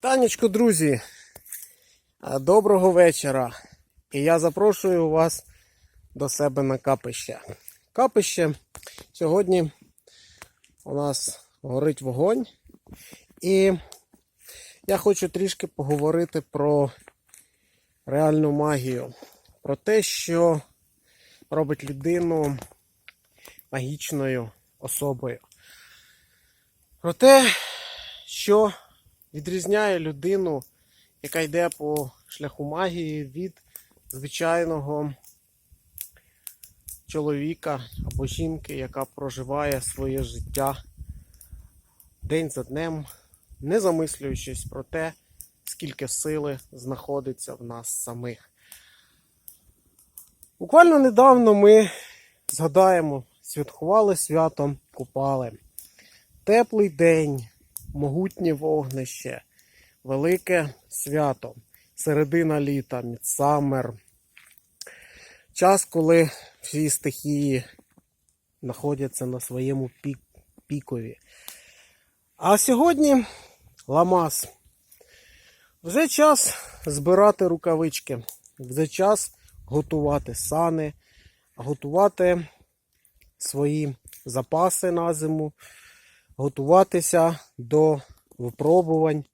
Танечко, друзі, доброго вечора. І я запрошую вас до себе на капище. Капище сьогодні у нас горить вогонь. І я хочу трішки поговорити про реальну магію, про те, що робить людину магічною особою. Про те, що відрізняє людину, яка йде по шляху магії від звичайного чоловіка або жінки, яка проживає своє життя день за днем, не замислюючись про те, скільки сили знаходиться в нас самих. Буквально недавно ми згадаємо, святкували свято Купали. Теплий день, могутнє вогнище, велике свято, середина літа, мідсамер. Час, коли всі стихії знаходяться на своєму пік, пікові. А сьогодні ламас. Вже час збирати рукавички, вже час готувати сани, готувати свої запаси на зиму, готуватися до випробувань.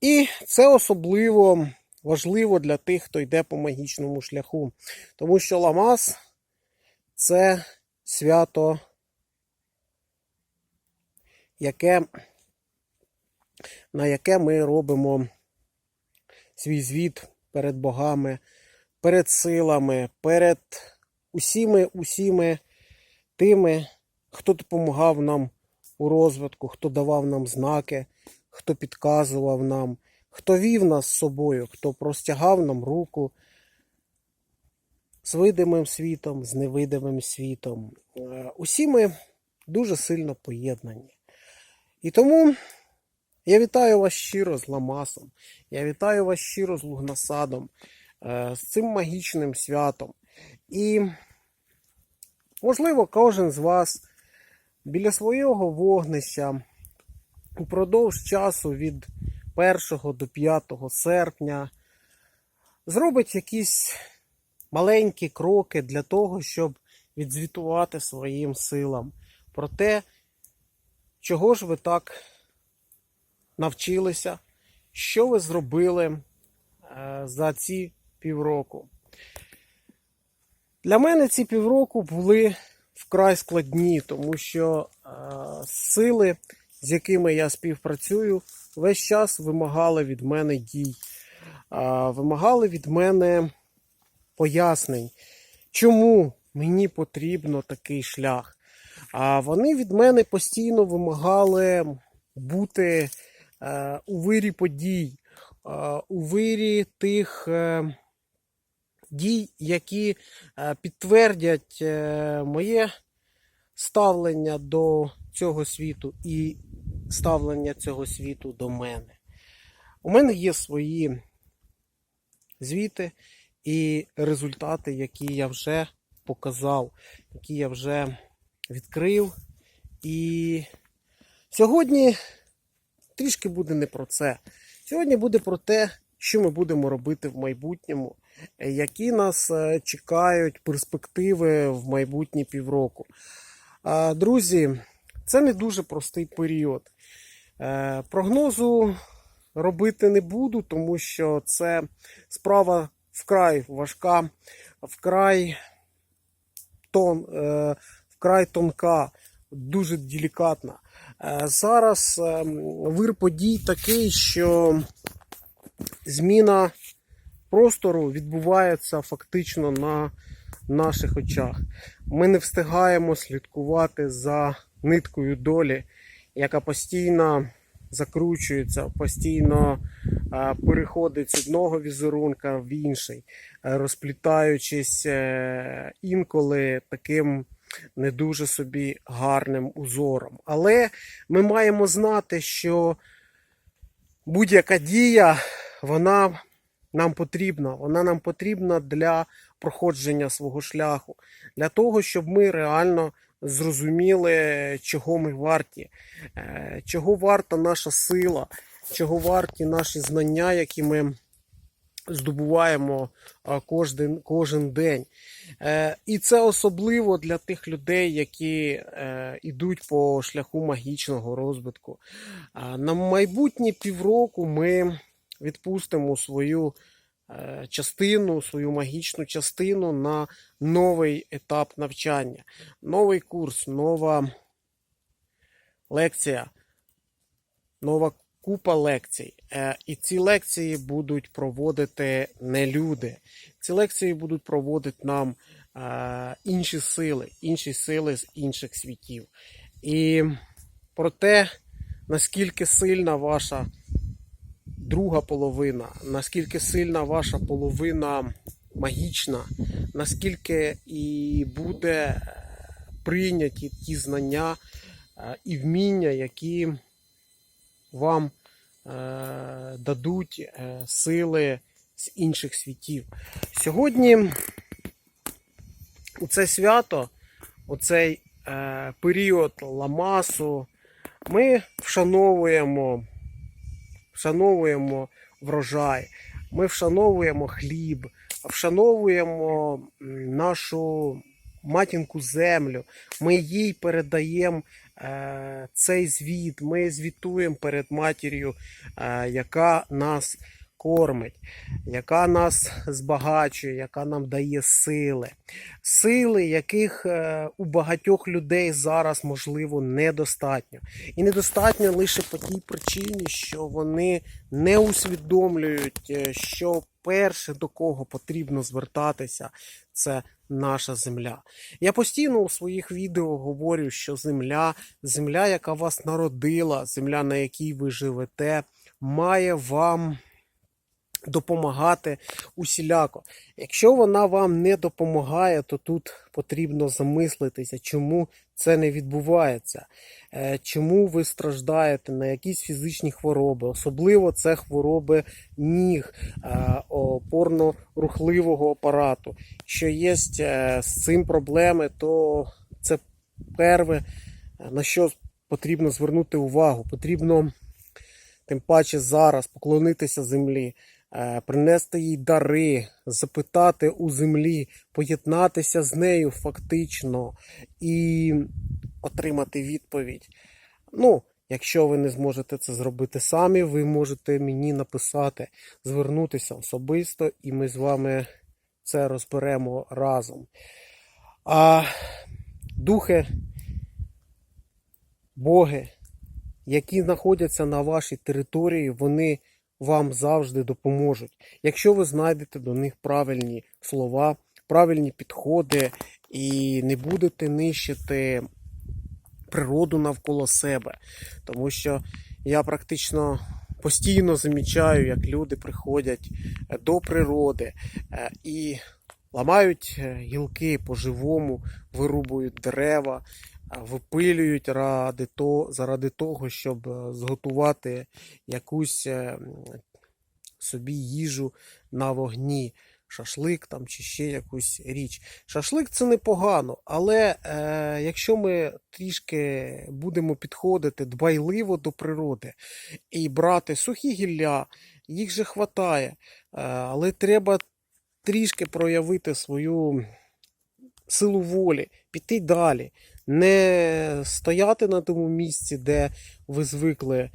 І це особливо важливо для тих, хто йде по магічному шляху. Тому що Ламас це свято, яке, на яке ми робимо свій звіт перед богами, перед силами, перед усіми, усіми тими, хто допомагав нам у розвитку, хто давав нам знаки, хто підказував нам, хто вів нас з собою, хто простягав нам руку з видимим світом, з невидимим світом. Е, Усі ми дуже сильно поєднані. І тому я вітаю вас щиро з Ламасом, я вітаю вас щиро з Лугнасадом, е, з цим магічним святом. І, можливо, кожен з вас біля свого вогнища упродовж часу від 1 до 5 серпня зробить якісь маленькі кроки для того, щоб відзвітувати своїм силам про те, чого ж ви так навчилися, що ви зробили е, за ці півроку. Для мене ці півроку були вкрай складні, тому що е, сили, з якими я співпрацюю, весь час вимагали від мене дій, вимагали від мене пояснень, чому мені потрібно такий шлях. А вони від мене постійно вимагали бути е, у вирі подій, е, у вирі тих. Дій, які е, підтвердять е, моє ставлення до цього світу і ставлення цього світу до мене. У мене є свої звіти і результати, які я вже показав, які я вже відкрив. І сьогодні трішки буде не про це. Сьогодні буде про те, що ми будемо робити в майбутньому, е, які нас е, чекають перспективи в майбутні півроку. Друзі, це не дуже простий період. Е, Прогнозу робити не буду, тому що це справа вкрай важка, вкрай, тон, вкрай тонка, дуже делікатна. Зараз е, вир подій такий, що зміна простору відбувається фактично на наших очах. Ми не встигаємо слідкувати за ниткою долі, яка постійно закручується, постійно е, переходить з одного візерунка в інший, е, розплітаючись е, інколи таким не дуже собі гарним узором. Але ми маємо знати, що будь-яка дія, вона нам потрібна. Вона нам потрібна для проходження свого шляху, для того, щоб ми реально зрозуміли, чого ми варті, е, чого варта наша сила, чого варті наші знання, які ми здобуваємо кожен, кожен день. Е, І це особливо для тих людей, які е, йдуть по шляху магічного розвитку. На майбутні півроку ми відпустимо свою е, частину, свою магічну частину на новий етап навчання, новий курс, нова лекція, нова купа лекцій. Е, І ці лекції будуть проводити не люди. Ці лекції будуть проводити нам е, інші сили, інші сили з інших світів. І про те, наскільки сильна ваша друга половина, наскільки сильна ваша половина магічна, наскільки і буде е, прийняті ті знання е, і вміння, які вам е, дадуть сили з інших світів. Сьогодні у це свято, у цей період ламасу, ми вшановуємо, вшановуємо врожай, ми вшановуємо хліб, вшановуємо нашу матінку землю, ми їй передаємо е, цей звіт, ми звітуємо перед матір'ю, е, яка нас кормить, яка нас збагачує, яка нам дає сили. Сили, яких е, у багатьох людей зараз, можливо, недостатньо. І недостатньо лише по тій причині, що вони не усвідомлюють, е, що перше до кого потрібно звертатися, це наша земля. Я постійно у своїх відео говорю, що земля, земля, яка вас народила, земля, на якій ви живете, має вам допомагати усіляко. Якщо вона вам не допомагає, то тут потрібно замислитися, чому це не відбувається, Е, чому ви страждаєте на якісь фізичні хвороби, особливо це хвороби ніг е, опорно-рухливого апарату. Що є е, з цим проблеми, то це перше, на що потрібно звернути увагу. Потрібно тим паче зараз поклонитися землі, принести їй дари, запитати у землі, поєднатися з нею фактично і отримати відповідь. Ну, якщо ви не зможете це зробити самі, ви можете мені написати, звернутися особисто, і ми з вами це розберемо разом. А духи, боги, які знаходяться на вашій території, вони вам завжди допоможуть. Якщо ви знайдете до них правильні слова, правильні підходи і не будете нищити природу навколо себе. Тому що я практично постійно замічаю, як люди приходять е, до природи е, і ламають е, гілки по-живому, вирубують дерева, випилюють ради то, заради того, щоб е, зготувати якусь е, собі їжу на вогні. Шашлик там чи ще якусь річ. Шашлик це непогано, але е, якщо ми трішки будемо підходити дбайливо до природи і брати сухі гілля, їх же хватає, е, але треба трішки проявити свою силу волі, піти далі, не стояти на тому місці, де ви звикли,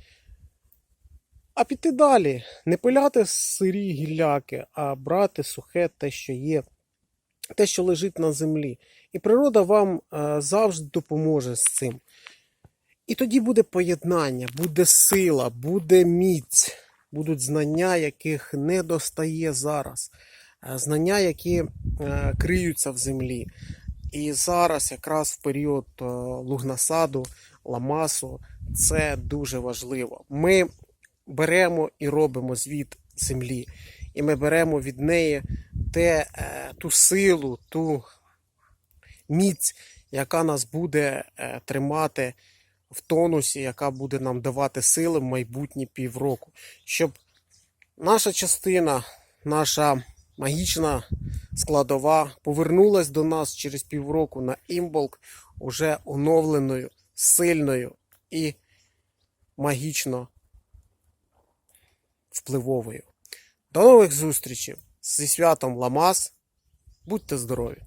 а піти далі, не пиляти сирі гілляки, а брати сухе те, що є, те, що лежить на землі. І природа вам е, завжди допоможе з цим. І тоді буде поєднання, буде сила, буде міць, будуть знання, яких не достає зараз. Е, Знання, які е, криються в землі. І зараз, якраз в період е, лугнасаду, ламасу, це дуже важливо. Ми беремо і робимо звіт землі, і ми беремо від неї те, ту силу, ту міць, яка нас буде тримати в тонусі, яка буде нам давати сили в майбутні півроку, щоб наша частина, наша магічна складова повернулась до нас через півроку на імболк уже оновленою, сильною і магічно впливовою. До нових зустрічей зі святом Ламас. Будьте здорові!